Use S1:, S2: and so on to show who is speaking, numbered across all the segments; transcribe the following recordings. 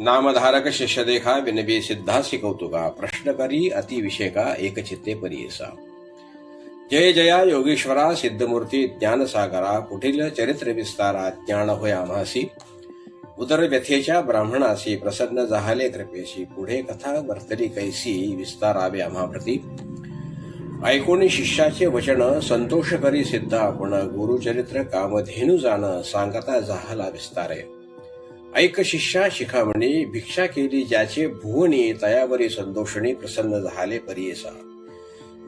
S1: नामधारक शिष्यदेखा विनबी सिद्धासी कौतुका प्रश्न करी अतिविषेका एकचित्ते परियसा। जय जया योगेश्वरा सिद्धमूर्ती ज्ञानसागरा कुठील चरित्र विस्तारा ज्ञान होय उदर व्यथेच्या ब्राह्मणासी प्रसन्न झाले कृपेशी पुढे कथा वर्तली कैसी विस्तारावे आम्हाप्रती। ऐकोणी शिष्याचे वचन संतोष करी सिद्ध आपण गुरुचरित्र कामधेनु जाण सांगता झाला विस्तारे. ऐक शिष्या शिखामणी भिक्षा केली ज्याचे भुवनी तयावरी संतोषणी प्रसन्न झाले परियेसा.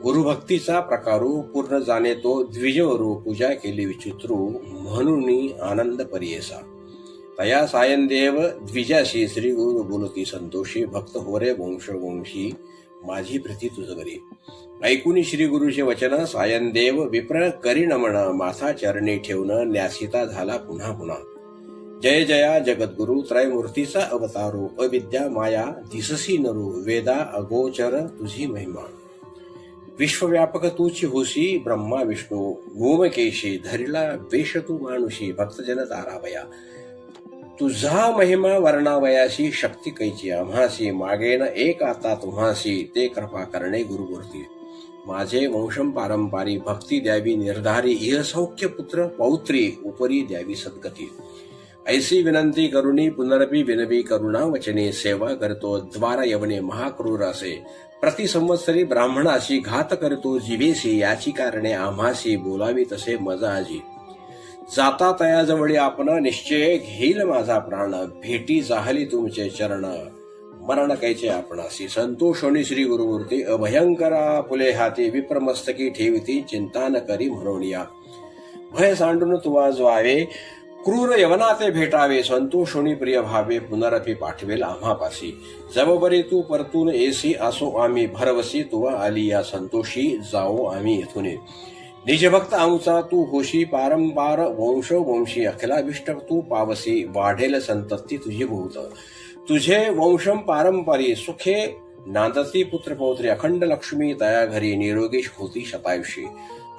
S1: गुरुभक्तीचा प्रकारू पूर्ण जाणे तो द्विजवरू पूजा केली विचित्रू म्हणून आनंद परियेसा. तया सायनदेव द्विजाशी श्री गुरु बोलती संतोषी भक्त होरे वंश वंशी माझी प्रती तुझ घरी. ऐकून श्री गुरुचे वचन सायनदेव विप्र करी नमन माथा चरणी ठेवून न्यासिता झाला पुन्हा पुन्हा. जय जया जगद्गुरु त्रयमूर्तीचा अवतारो अविद्या माया दिससी नरू वेदा अगोचर तुझी महिमा. विश्वव्यापक तूची होशी ब्रह्मा विष्णू गोमकेशी धरिला वेश तू मानुषी भक्तजन तारावया तुझा महिमा वर्णावयासी शक्ती कैची. आम्हासी मागेन एक आता तुम्हासी. ते कृपा करणे गुरुमूर्ती. माझे वंशम पारंपारी भक्ती द्यावी निर्धारी. इह सौख्य पुत्र पौत्री उपरी द्यावी सद्गती. ऐसी विनंती करुणी पुनरपी विनवी करुणा वचने सेवा करतो. द्वारा यवने महाक्रूर असे प्रति संवत्सरी ब्राह्मणाशी घात करतो. जिवेसी याची कारणे आम्हासी बोलावी तसे मजा आजी जाता तयाजवळी आपण निश्चय घेईल माझा प्राण. भेटी जाहली तुमचे चरण. मरण कैचे आपणासी संतोषोनी श्री गुरुमूर्ती. अभयंकरा फुले हाती विप्रमस्तकी ठेविती चिंता न करी म्हणून या भय सांडून तुवा व्हावे क्रूर यवनाते भेटावे संतोषोनी प्रिय भावे पुनरपी पाठवेल आम्हापासी. जबबरी तू परतून एसी असो आम्ही भरवसी तुवा आली या संतोषी जाओ आम्ही येथून निजभक्त आमचा तू होशी पारंपार वंश वंशी अखिलाभिष्ट तू पावसी वाढेल संतती तुझी भूत. तुझे वंशम पारंपरी सुखे नांदती पुत्र पौत्री अखंड लक्ष्मी तया घरी निरोगी होती शतायुषी.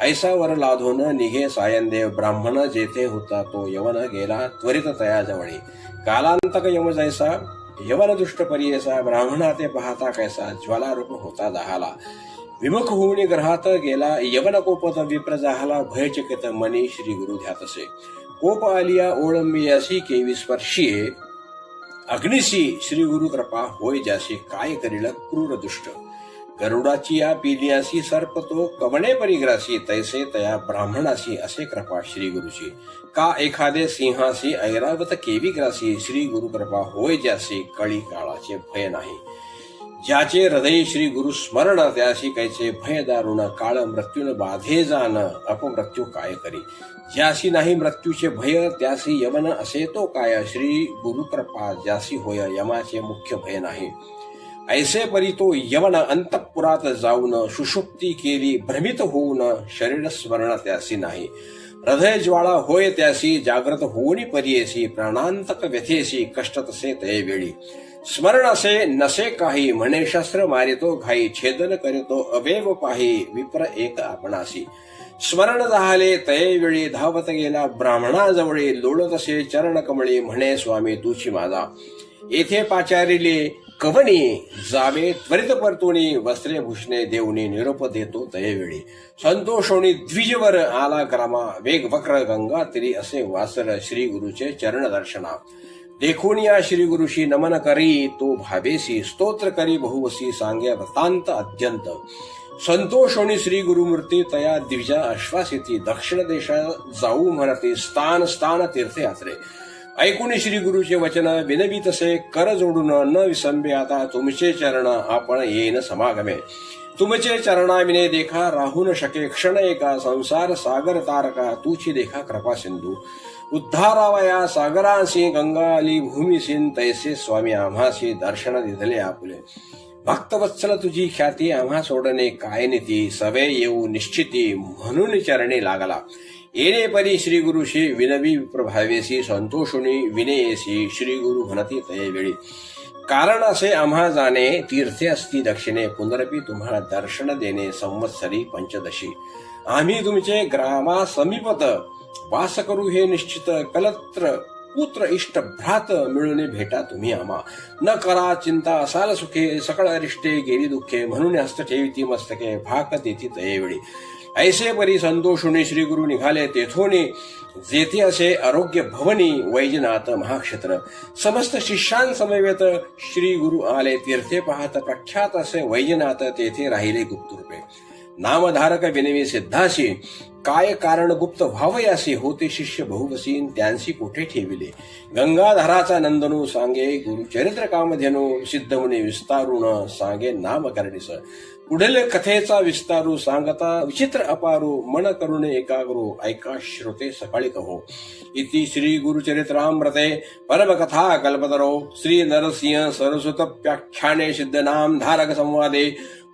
S1: ऐसा वर लाधोन निघे सायनदेव ब्राह्मण जेथे होता तो यवन गेला त्वरित तया जवळी कालांतक यम जैसा यवन दुष्ट परियेसा ब्राह्मणा ते पाहता कैसा ज्वालारूप होता दहाला. विमुख होऊन ग्रहात गेला यवन कोपत विप्र झाला भयचकित मनी श्री गुरु ध्यातसे कोप आलिया ओळंबियासी केवी स्पर्शिये अग्निसी श्री गुरु कृपा होय ज्याशी काय करील क्रूर दुष्ट गरुडाची या पिलियासी सर्प तो कवणे परिग्रासी तैसे तया ब्राह्मणासी असे कृपा श्री गुरुची का एखादे सिंहासी ऐरावत केवी ग्रासी श्री गुरु कृपा होय ज्यासी कळी काळाचे भय नाही ज्याचे हृदय श्री गुरु स्मरण त्याशी कैचे भय दारुण काळ मृत्यून बाधे जाण अपमृत्यू काय करी? ज्याशी नाही मृत्यूचे भय त्यासी यमन असे तो काय? श्री गुरु कृपा ज्यासी होय यमाचे मुख्य भय नाही. ऐसे परी तो यवन अंतपुरात जाऊन सुषुप्ती केली भ्रमित होऊन शरीर स्मरण त्यासी नाही. हृदय ज्वाळा होय त्यासी जागृत होऊनी पर्येसी प्राणांतक व्यथेसी कष्ट तसे ते वेळी. स्मरण असे नसे काही म्हणे शस्त्र मारितो घाई छेदन करीतो अवेव पाही विप्र एक आपणासी. स्मरण झाले तये वेळी धावत गेला ब्राह्मणाजवळी लोळतसे चरण कमळी म्हणे स्वामी तुची माझा. येथे पाचारिले कवनी जावे त्वरित परतोणी वस्त्रे भूषणे देऊनी निरोप देतो तयवेळी संतोषोणी द्विजवर आला ग्रामा वेग वक्र गंगा तिरी असे वासर श्री गुरुचे चरण दर्शना. देखून या श्री गुरुशी नमन करी तो भावेसी स्तोत्र करी बहुवसी सांगे वृतांत अत्यंत। संतोषोणी श्री गुरुमूर्ती तया द्विजा आश्वासिती दक्षिण देशा जाऊ म्हणते स्थान स्थान तीर्थयात्रे ऐकून श्री गुरुचे वचन विनवी तसे कर जोडून न विसंबे आता तुमचे चरण आपण येन समागमे। तुमचे चरणाविने देखा राहू न शके क्षण एका संसार सागर तारका तुची देखा कृपा सिंधू। उद्धारावया सागरासी गंगाली भूमिसीन तैसे स्वामी आम्हासी दर्शन दिधले आपले भक्तवत्सल तुझी ख्याती आम्हा सोडणे काय नीती सवे येऊ निश्चिती म्हणून चरणे लागला येणे परी श्री गुरुशी विनवी प्रभावेसी संतोषुणी विनयेसी श्री गुरु म्हणती तये वेळी कारण असे आम्हा जाणे तीर्थे असती दक्षिणे पुनरपी तुम्हाला दर्शन देणे संवत्सरी पंचदशी आम्ही तुमचे ग्रामा समीपत वास करू हे निश्चित कलत्र पुत्र इष्ट भ्रात मिळून भेटा तुम्ही आम्हा. न करा चिंता असाल सुखे सकळ अरिष्टे गेली दुःखे म्हणून हस्त ठेविती मस्तके भाक देती तयेवेळी. ऐसे परी संतोषुने श्री गुरु निघाले तेथोने जेथे असे आरोग्य भवनी वैजनाथ महाक्षेत्र. समस्त शिष्यांसमवेत श्री गुरु आले तीर्थे पाहत प्रख्यात असे वैजनाथ तेथे राहिले गुप्तरूपे. नामधारक विनवी सिद्धासी काय कारण गुप्त व्हावयासी होते शिष्य बहुवसीन त्यांसी कोठे ठेविले? गंगाधराचा नंदनू सांगे गुरु चरित्र कामधेनु सिद्ध मुनी विस्तारुण सांगे नाम करणीस पुढील कथेचा विस्तारू सांगता विचित्र अपारू मन करुणे एकाग्रो ऐका श्रोते सकाळी कहो. इति श्री गुरुचरित्रामृते परमकथा कल्पतरो. श्री नरसिंह सरस्वत प्याख्याने सिद्ध नाम धारक संवादे.